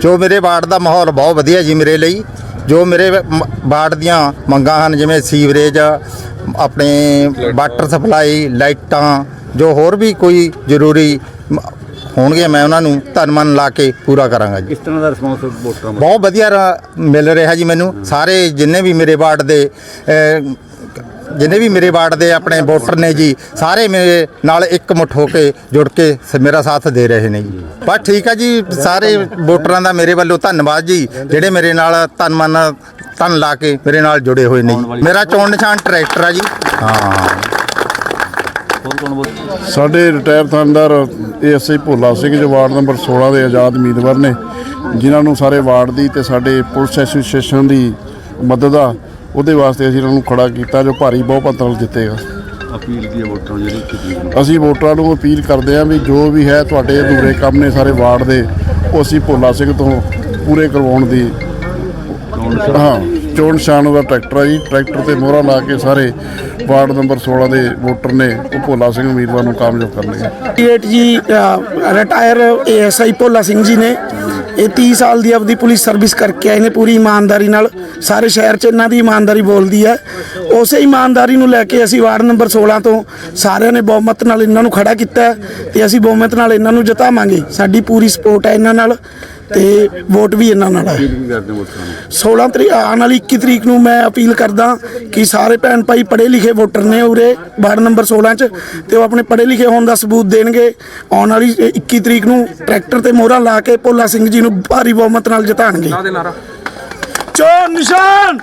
ਜੋ ਮੇਰੇ ਵਾਰਡ ਦਾ ਮਾਹੌਲ ਬਹੁਤ ਵਧੀਆ ਜੀ ਮੇਰੇ ਲਈ ਜੋ ਮੇਰੇ ਵਾਰਡ ਦੀਆਂ ਮੰਗਾਂ ਹਨ ਜਿਵੇਂ ਸੀਵਰੇਜ ਆਪਣੇ ਵਾਟਰ ਸਪਲਾਈ ਲਾਈਟਾਂ ਜੋ ਹੋਰ ਵੀ ਕੋਈ ਜ਼ਰੂਰੀ ਹੋਣਗੇ ਮੈਂ ਉਹਨਾਂ ਨੂੰ ਧੰਨ ਮਨ ਲਾ ਕੇ ਪੂਰਾ ਕਰਾਂਗਾ ਜੀ। ਕਿਸ ਤਰ੍ਹਾਂ ਦਾ ਰਿਸਪੌਂਸ ਵੋਟਰਾਂ ਬਹੁਤ ਵਧੀਆ ਰ- ਮਿਲ ਰਿਹਾ ਜੀ ਮੈਨੂੰ। ਸਾਰੇ ਜਿੰਨੇ ਵੀ ਮੇਰੇ ਵਾਰਡ ਦੇ ਜਿੰਨੇ ਵੀ ਮੇਰੇ ਵਾਰਡ ਦੇ ਆਪਣੇ ਵੋਟਰ ਨੇ ਜੀ, ਸਾਰੇ ਮੇਰੇ ਨਾਲ ਇੱਕ ਮੁੱਠ ਹੋ ਕੇ ਜੁੜ ਕੇ ਸ- ਮੇਰਾ ਸਾਥ ਦੇ ਰਹੇ ਨੇ ਜੀ। ਬਸ ਠੀਕ ਆ ਜੀ, ਸਾਰੇ ਵੋਟਰਾਂ ਦਾ ਮੇਰੇ ਵੱਲੋਂ ਧੰਨਵਾਦ ਜੀ, ਜਿਹੜੇ ਮੇਰੇ ਨਾਲ ਤਨ ਮਨ, ਤਨ ਲਾ ਕੇ ਮੇਰੇ ਨਾਲ ਜੁੜੇ ਹੋਏ ਨੇ ਜੀ। ਮੇਰਾ ਚੋਣ ਨਿਸ਼ਾਨ ਟਰੈਕਟਰ ਆ ਜੀ। ਹਾਂ। ਹੋਰ ਕੌਣ ਵੋਟ ਸਾਡੇ ਰਿਟਾਇਰ ਥਾਣੇਦਾਰ ਏਐਸਆਈ ਭੋਲਾ ਸਿੰਘ ਜੋ, ਵਾਰਡ ਨੰਬਰ 16 ਦੇ ਆਜ਼ਾਦ ਉਮੀਦਵਾਰ ਨੇ, ਜਿਨ੍ਹਾਂ ਨੂੰ ਸਾਰੇ ਵਾਰਡ ਦੀ ਤੇ ਸਾਡੇ ਪੁਲਿਸ ਐਸੋਸੀਏਸ਼ਨ ਦੀ ਮਦਦ ਆ। ਉਹਦੇ ਵਾਸਤੇ ਅਸੀਂ ਇਹਨਾਂ ਨੂੰ ਖੜਾ ਕੀਤਾ ਜੋ ਭਾਰੀ ਬਹੁਮਤ ਨਾਲ ਜਿੱਤੇਗਾ ਅਪੀਲ ਕੀ ਹੈ ਵੋਟਰਾਂ ਨੂੰ ਜਿਹੜੀ ਕੀਤੀ? ਅਸੀਂ ਵੋਟਰਾਂ ਨੂੰ ਅਪੀਲ ਕਰਦੇ ਹਾਂ ਵੀ ਜੋ ਵੀ ਹੈ ਤੁਹਾਡੇ ਅਧੂਰੇ ਕੰਮ ਨੇ ਸਾਰੇ ਵਾਰਡ ਦੇ ਉਹ ਅਸੀਂ ਭੋਲਾ ਸਿੰਘ ਤੋਂ ਪੂਰੇ ਕਰਵਾਉਣ ਦੀ ਹਾਂ। ਚੋਣ ਨਿਸ਼ਾਨ ਦਾ ਟਰੈਕਟਰ ਹੈ ਜੀ। ਟਰੈਕਟਰ ਤੇ ਮੋਹਰਾ ਲਾ ਕੇ ਸਾਰੇ ਵਾਰਡ ਨੰਬਰ 16 ਦੇ ਵੋਟਰ ਨੇ ਉਹ ਭੋਲਾ ਸਿੰਘ ਉਮੀਦਵਾਰ ਨੂੰ ਕਾਮਯਾਬ ਕਰਨਗੇ ਏਟ ਜੀ ਰਿਟਾਇਰ ਏਐਸਆਈ ਭੋਲਾ ਸਿੰਘ ਜੀ ਨੇ। ਇਹ 30 ਸਾਲ ਦੀ ਆਪਦੀ ਪੁਲਿਸ ਸਰਵਿਸ ਕਰਕੇ ਆਏ ਨੇ ਪੂਰੀ ਇਮਾਨਦਾਰੀ ਨਾਲ। ਸਾਰੇ ਸ਼ਹਿਰ 'ਚ ਇਹਨਾਂ ਦੀ ਇਮਾਨਦਾਰੀ ਬੋਲਦੀ ਹੈ। ਉਸੇ ਇਮਾਨਦਾਰੀ ਨੂੰ ਲੈ ਕੇ ਅਸੀਂ ਵਾਰਡ ਨੰਬਰ 16 ਤੋਂ ਸਾਰਿਆਂ ਨੇ ਬਹੁਮਤ ਨਾਲ ਇਹਨਾਂ ਨੂੰ ਖੜਾ ਕੀਤਾ ਹੈ ਤੇ ਅਸੀਂ ਬਹੁਮਤ ਨਾਲ ਇਹਨਾਂ ਨੂੰ ਜਿਤਾਵਾਂਗੇ। ਸਾਡੀ ਪੂਰੀ ਸਪੋਰਟ ਹੈ ਇਹਨਾਂ ਨਾਲ। ਤੇ ਵੋਟ ਵੀ ਇਹਨਾਂ ਨਾਲ ਹੈ। ਕੀ ਕਰਦੇ ਹੋ ਵੋਟਰਾਂ ਨੂੰ? 16 ਤਰੀਕ ਆਉਣ ਵਾਲੀ 21 ਤਰੀਕ ਨੂੰ ਮੈਂ ਅਪੀਲ ਕਰਦਾ ਕਿ ਸਾਰੇ ਭੈਣ ਭਾਈ ਪੜ੍ਹੇ ਲਿਖੇ ਵੋਟਰ ਨੇ ਉਰੇ ਵਾਰਡ ਨੰਬਰ 16 ਚ ਤੇ ਉਹ ਆਪਣੇ ਪੜ੍ਹੇ ਲਿਖੇ ਹੋਣ ਦਾ ਸਬੂਤ ਦੇਣਗੇ। ਆਉਣ ਵਾਲੀ 21 ਤਰੀਕ ਨੂੰ ਟਰੈਕਟਰ ਤੇ ਮੋਹਰਾ ਲਾ ਕੇ ਭੋਲਾ ਸਿੰਘ ਜੀ ਨੂੰ ਭਾਰੀ ਬਹੁਮਤ ਨਾਲ ਜਿਤਾਣਗੇ। ਚੋਰ ਨਿਸ਼ਾਨ!